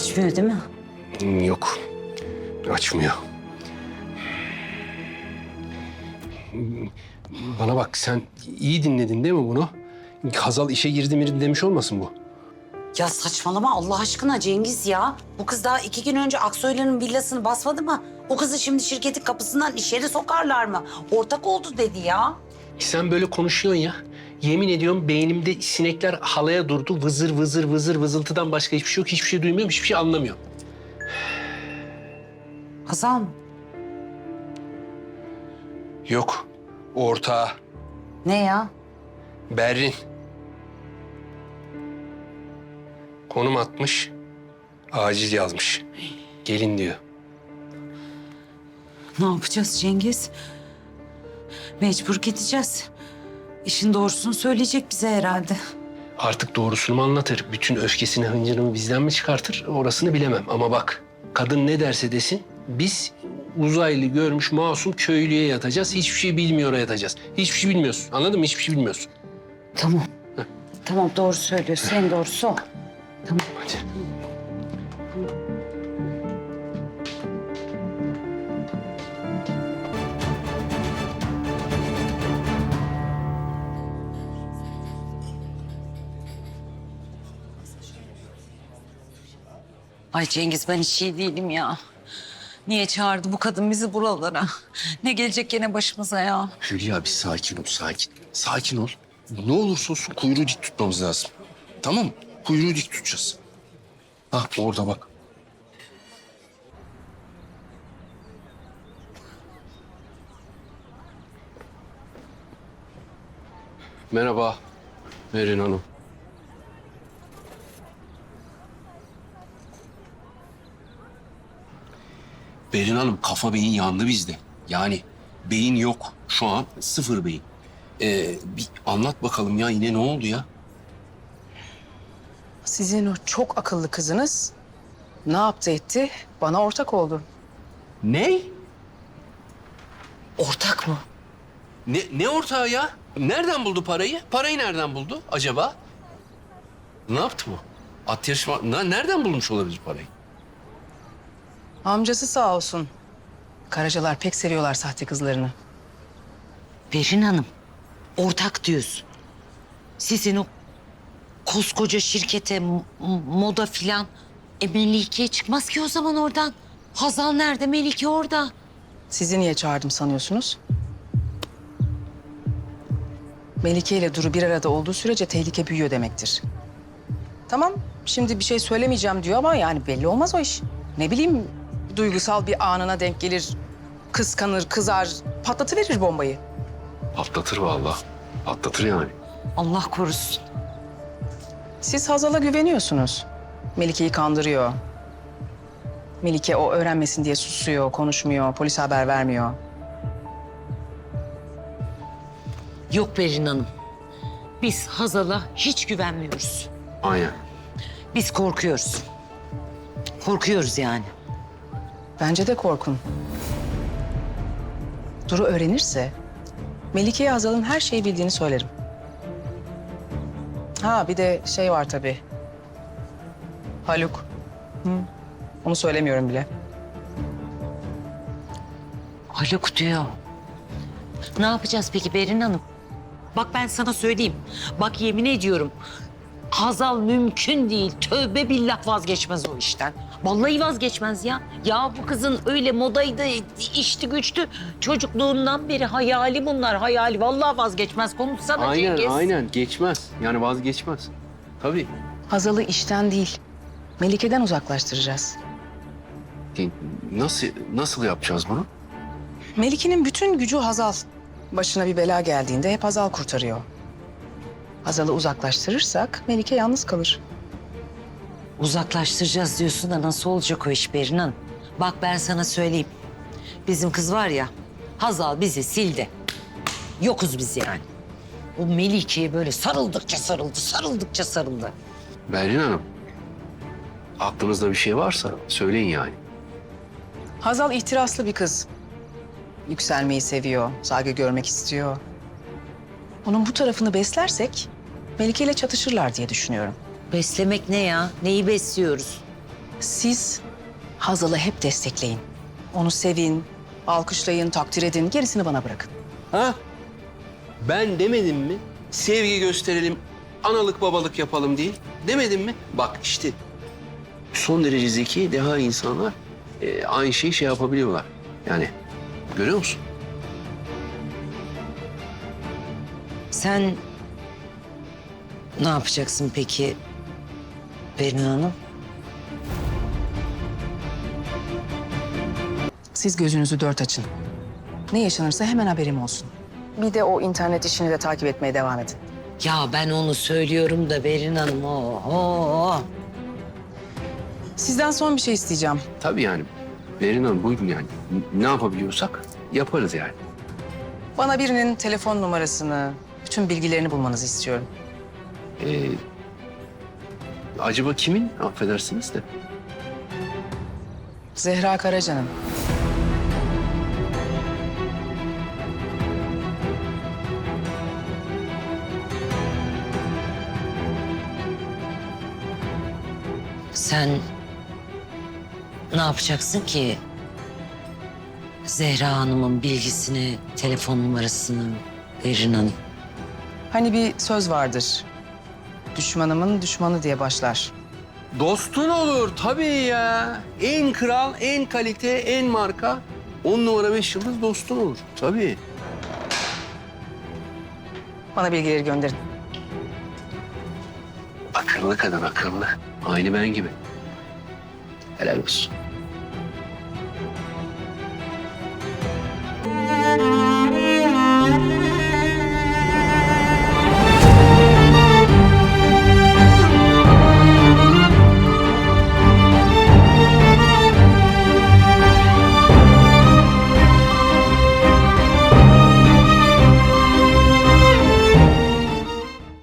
Açmıyor değil mi? Hmm, Yok. Açmıyor. Bana bak sen iyi dinledin değil mi bunu? Hazal işe girdi mi demiş olmasın bu? Ya saçmalama Allah aşkına Cengiz ya. Bu kız daha iki gün önce Aksoyların villasını basmadı mı? O kızı şimdi şirketin kapısından içeri sokarlar mı? Ortak oldu dedi ya. Sen böyle konuşuyorsun ya. Yemin ediyorum beynimde sinekler halaya durdu. Vızır vızır vızır vızıltıdan başka hiçbir şey yok. Hiçbir şey duymuyorum, hiçbir şey anlamıyorum. Hazal mı? Yok. Ortağı. Ne ya? Berrin. Konum atmış. Acil yazmış. Gelin diyor. Ne yapacağız Cengiz? Mecbur gideceğiz. İşin doğrusunu söyleyecek bize herhalde. Artık doğrusunu mu anlatır? Bütün öfkesini, hıncını bizden mi çıkartır? Orasını bilemem. Ama bak, kadın ne derse desin, biz uzaylı görmüş masum köylüye yatacağız. Hiçbir şey bilmiyor yatacağız. Hiçbir şey bilmiyorsun. Anladın mı? Hiçbir şey bilmiyorsun. Tamam. Tamam doğru söylüyorsun. En doğrusu o. Tamam. Hadi. Ay Cengiz ben hiç iyi değilim ya. Niye çağırdı bu kadın bizi buralara? Ne gelecek gene başımıza ya? Hülya bir sakin ol, sakin. Sakin ol. Ne olursa olsun kuyruğu dik tutmamız lazım. Tamam mı? Kuyruğu dik tutacağız. Hah orada bak. Merhaba, Merin Hanım. Berin Hanım kafa beyin yandı bizde. Yani beyin yok. Şu an sıfır beyin. Ee, bir anlat bakalım ya yine ne oldu ya? Sizin o çok akıllı kızınız ne yaptı etti? Bana ortak oldu. Ne? Ortak mı? Ne, ne ortağı ya? Nereden buldu parayı? Parayı nereden buldu acaba? Ne yaptı bu? At yarışma... Na- Nereden bulmuş olabilir parayı? Amcası sağ olsun. Karacalar pek seviyorlar sahte kızlarını. Berin Hanım, ortak diyorsun. Sizin o koskoca şirkete, moda filan... E Melike çıkmaz ki o zaman oradan. Hazal nerede, Melike orada. Sizi niye çağırdım sanıyorsunuz? Melike ile Duru bir arada olduğu sürece tehlike büyüyor demektir. Tamam, şimdi bir şey söylemeyeceğim diyor ama yani belli olmaz o iş. Ne bileyim, duygusal bir anına denk gelir, kıskanır, kızar, patlatıverir bombayı. Patlatır vallahi. Patlatır yani. Allah korusun. Siz Hazal'a güveniyorsunuz. Melike'yi kandırıyor. Melike o öğrenmesin diye susuyor, konuşmuyor, polise haber vermiyor. Yok Berin Hanım. Biz Hazal'a hiç güvenmiyoruz. Aynen. Biz korkuyoruz. Korkuyoruz yani. Bence de korkun. Duru öğrenirse Melike'ye Hazal'ın her şeyi bildiğini söylerim. Ha bir de şey var tabii. Haluk. Hı. Onu söylemiyorum bile. Haluk diyor. Ne yapacağız peki Berin Hanım? Bak ben sana söyleyeyim. Bak yemin ediyorum. Hazal mümkün değil. Tövbe billah vazgeçmez o işten. Vallahi vazgeçmez ya. Ya bu kızın öyle modaydı, içti güçtü. Çocukluğundan beri hayali bunlar, hayali. Vallahi vazgeçmez. Konuşsana Aynen, Cengiz. aynen. Geçmez. Yani vazgeçmez. Tabii. Hazal'ı işten değil, Melike'den uzaklaştıracağız. E, Nasıl, nasıl yapacağız bunu? Melike'nin bütün gücü Hazal. Başına bir bela geldiğinde hep Hazal kurtarıyor. Hazal'ı uzaklaştırırsak Melike yalnız kalır. Uzaklaştıracağız diyorsun da nasıl olacak o iş Berin Hanım? Bak ben sana söyleyeyim. Bizim kız var ya, Hazal bizi sildi. Yokuz biz yani. O Melike'ye böyle sarıldıkça sarıldı, sarıldıkça sarıldı. Berrin Hanım. Aklınızda bir şey varsa söyleyin yani. Hazal ihtiraslı bir kız. Yükselmeyi seviyor, saygı görmek istiyor. Onun bu tarafını beslersek Melike ile çatışırlar diye düşünüyorum. Beslemek ne ya? Neyi besliyoruz? Siz Hazal'ı hep destekleyin. Onu sevin, alkışlayın, takdir edin. Gerisini bana bırakın. Ha? Ben demedim mi? Sevgi gösterelim, analık babalık yapalım diye. Demedim mi? Bak işte son derece zeki, deha insanlar e, aynı şeyi şey yapabiliyorlar. Yani görüyor musun? Sen ne yapacaksın peki Berin Hanım? Siz gözünüzü dört açın. Ne yaşanırsa hemen haberim olsun. Bir de o internet işini de takip etmeye devam edin. Ya ben onu söylüyorum da Berin Hanım. Oo. Sizden son bir şey isteyeceğim. Tabii yani. Berin Hanım buyurun yani. N- Ne yapabiliyorsak yaparız yani. Bana birinin telefon numarasını, bütün bilgilerini bulmanızı istiyorum. Ee, acaba kimin? Affedersiniz de. Zehra Karaca'nın. Sen ne yapacaksın ki? Zehra Hanım'ın bilgisini, telefon numarasını Berin Hanım. Hani bir söz vardır. Düşmanımın düşmanı diye başlar. Dostun olur tabii ya. En kral, en kalite, en marka. On numara beş yıldız dostun olur. Tabii. Bana bilgileri gönderin. Akıllı kadın akıllı. Aynı ben gibi. Helal olsun.